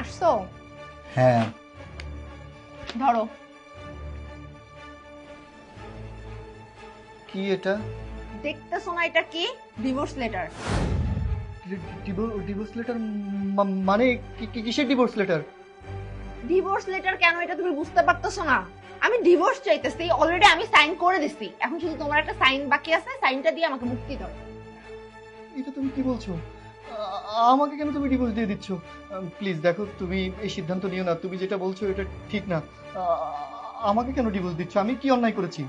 আসছো? হ্যাঁ। ধরো। কি এটা? দেখতেছো না এটা কি? ডিভোর্স লেটার ডিভোর্স লেটার মানে কিসের ডিভোর্স লেটার? ডিভোর্স লেটার কেন এটা তুমি বুঝতে পারতেছো না? আমি ডিভোর্স চাইতেছি অলরেডি আমি সাইন করে দিছি। এখন শুধু তোমার একটা সাইন বাকি আছে সাইনটা দিয়ে আমাকে মুক্তি দাও। এটা তুমি কি বলছো? আমাকে কেন তুমি ডিভোর্স দিয়ে দিচ্ছ? প্লিজ দেখো, তুমি এই সিদ্ধান্ত নিও না। তুমি যেটা বলছো এটা ঠিক না। আমাকে কেন ডিভোর্স দিচ্ছ? আমি কি অন্যায় করেছি?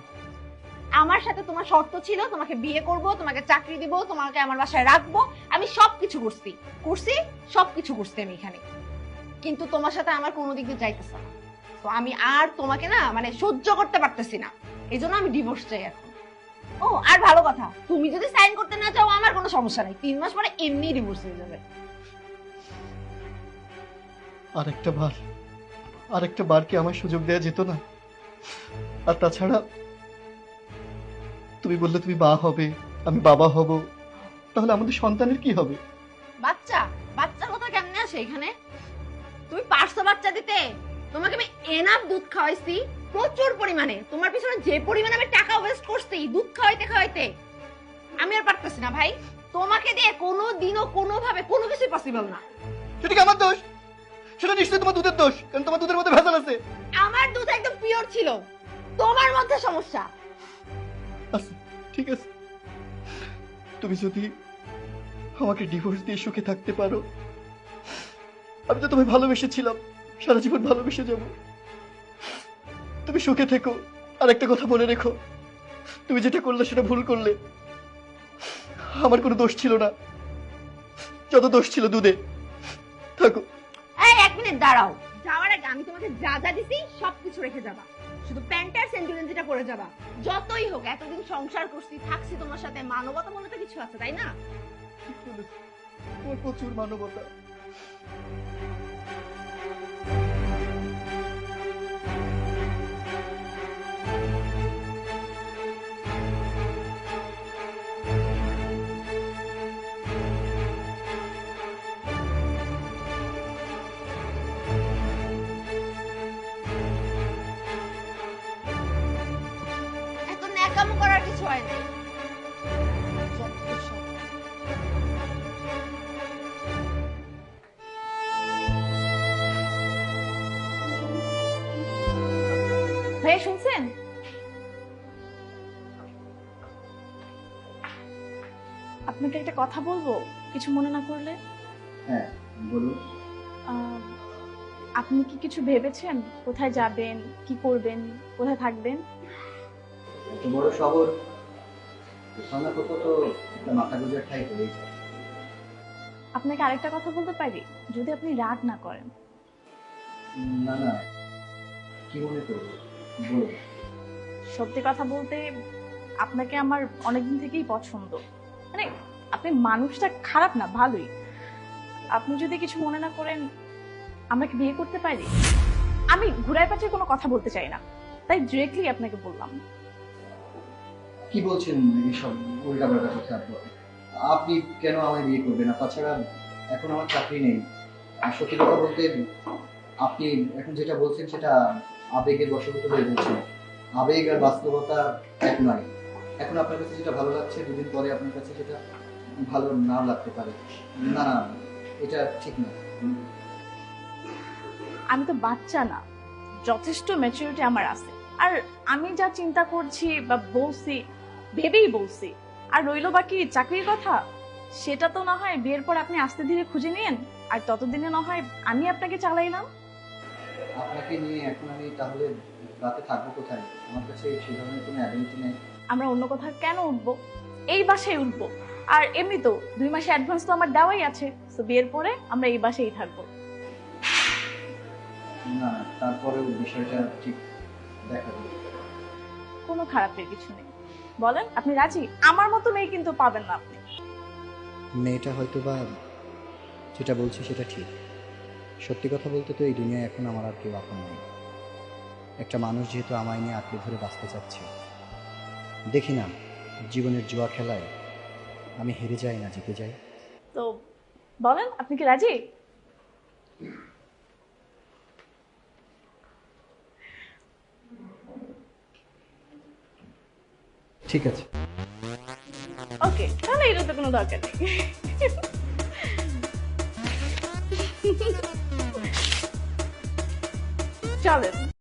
আমার সাথে তোমার শর্ত ছিল, তোমাকে বিয়ে করব, তোমাকে চাকরি দিব, তোমাকে আমার বাসায় রাখব। আমি সবকিছু করছি। করছি, সবকিছু করছি আমি এখানে। কিন্তু তোমার সাথে আমার কোনো দিক দিয়ে না। তো আমি আর তোমাকে না মানে সহ্য করতে পারতেছি না। এই জন্য আমি ডিভোর্স চাই এখন। ও আর ভালো কথা তুমি যদি সাইন করতে না চাও আমার কোনো সমস্যা নাই। তিন মাস পরে এমনি ডিভোর্স হয়ে যাবে। আরেকটা বার আরেকটা বার কি আমার সুযোগ যেত না? আর তাছাড়া তুমি বললে তুমি মা হবে আমি বাবা হব তাহলে আমাদের সন্তানের কি হবে? বাচ্চা বাচ্চার কথা কেমনে আসে এখানে? তুমি পারছ বাচ্চা দিতে তোমাকে আমি এনাফ দুধ খাওয়াইছি। প্রচুর পরিমাণে। তোমার পিছনে যে পরিমাণে আমি টাকা ওয়েস্ট করছি দুধ খাওয়াইতে খাওয়াইতে আমি আর পারতেছি না ভাই। তোমাকে দিয়ে কোনো দিনও কোনো ভাবে কোনো কিছু পসিবল না। সেটা কি আমার দোষ? সেটা নিশ্চয়ই তোমার দুধের দোষ কারণ তোমার দুধের মধ্যে ভেজাল আছে। আমার দুধ একদম পিওর ছিল। তোমার মধ্যে সমস্যা। আচ্ছা ঠিক আছে। তুমি যদি আমাকে ডিভোর্স দিয়ে সুখে থাকতে পারো আমি তো তোমায় ভালোবেসেছিলাম। সারা জীবন ভালোবেসে যাব। তুমি সুখে থেকো। আর একটা কথা বলে রেখো। তুমি যেটা করলে সেটা ভুল করলে আমার কোনো দোষ ছিল না। যত দোষ ছিল দুধে। থাকো। এই এক মিনিট দাঁড়াও। যাওয়ার আগে আমি তোমাকে যা যা দিছি সবকিছু রেখে যাবা। শুধু প্যান্ট আর সেন্টুরেন্সিটা পরে যাবা। যতই হোক এতদিন সংসার করছি থাকছি তোমার সাথে মানবতা মনে তো কিছু আছে তাই না? তোমার প্রচুর মানবতা। এত করার কিছু হয় নাই। ভাইয়া শুনছেন? আপনাকে একটা কথা বলব কিছু মনে না করলে? হ্যাঁ বলুন। আপনি কি কিছু ভেবেছেন? কোথায় যাবেন? কি করবেন? কোথায় থাকবেন? এত বড় শহর কোথাও না কোথাও তো একটা মাথা গোজার ঠাই হয়েই যায়। আপনাকে আরেকটা কথা বলতে পারি? যদি আপনি রাগ না করেন। না না কি মনে করব? বলুন। সত্যি কথা বলতে আপনাকে আমার অনেকদিন থেকেই পছন্দ। মানে আপনি মানুষটা খারাপ না ভালোই। আপনি যদি কিছু মনে না করেন আমরা কি বিয়ে করতে পারি? আমি ঘুরায় পাচিয়ে কোনো কথা বলতে চাই না। তাই ডিরেক্টলি আপনাকে বললাম। কি বলছেন এইসব উল্টাপাল্টা কথা? আপনি কেন আমায় বিয়ে করবেন না? তাছাড়া এখন আমার চাকরি নেই। আর সত্যি কথা বলতে, আপনি এখন যেটা বলছেন সেটা আবেগের বশবর্তী হয়ে বলছেন। আবেগ আর বাস্তবতা এক নয়। এখন আপনার কাছে যেটা ভালো লাগছে, দুদিন পরে আপনার কাছে সেটা ভালো নাও লাগতে পারে। না না, এটা ঠিক না। আমি তো বাচ্চা না। যথেষ্ট ম্যাচুরিটি আমার আছে। আর আমি যা চিন্তা করছি বা বলছি ভেবেই বলছি। আর রইল বাকি চাকরির কথা? সেটা তো না হয় বিয়ের পর আপনি আস্তে ধীরে খুঁজে নিন আর ততদিনে না হয় আমি আপনাকে চালাইলাম। আপনাকে নিয়ে এখন আমি তাহলে রাতে থাকব কোথায়? আমার কাছে সেই ধরনের কোনো অ্যাবিলিটি নেই। আমরা অন্য কোথাও কেন উঠবো? এই বাসায় উঠবো। আর এমনি তো দুই মাসে অ্যাডভান্স তো আমার দেওয়াই আছে তো বিয়ের পরে আমরা এই বাসায় থাকব। না তারপরেও বিষয়টা ঠিক দেখা কোনো খারাপের কিছু নেই। বলেন আপনি রাজি? আমার মতো মেয়ে কিন্তু পাবেন না আপনি। মেয়েটা হয়তো বা যেটা বলছি সেটা ঠিক। সত্যি কথা বলতে তো এই দুনিয়ায় এখন আমার আর কেউ আপন নেই। একটা মানুষ যেহেতু আমায় নিয়ে আঁকড়ে ধরে বাঁচতে চাচ্ছে। দেখি না জীবনের জুয়া খেলায় আমি হেরে যাই না জিতে যাই। তো বলেন আপনি কি রাজি? ঠিক আছে। ওকে তাহলে এটা তো কোনো দরকার নেই। চলেন।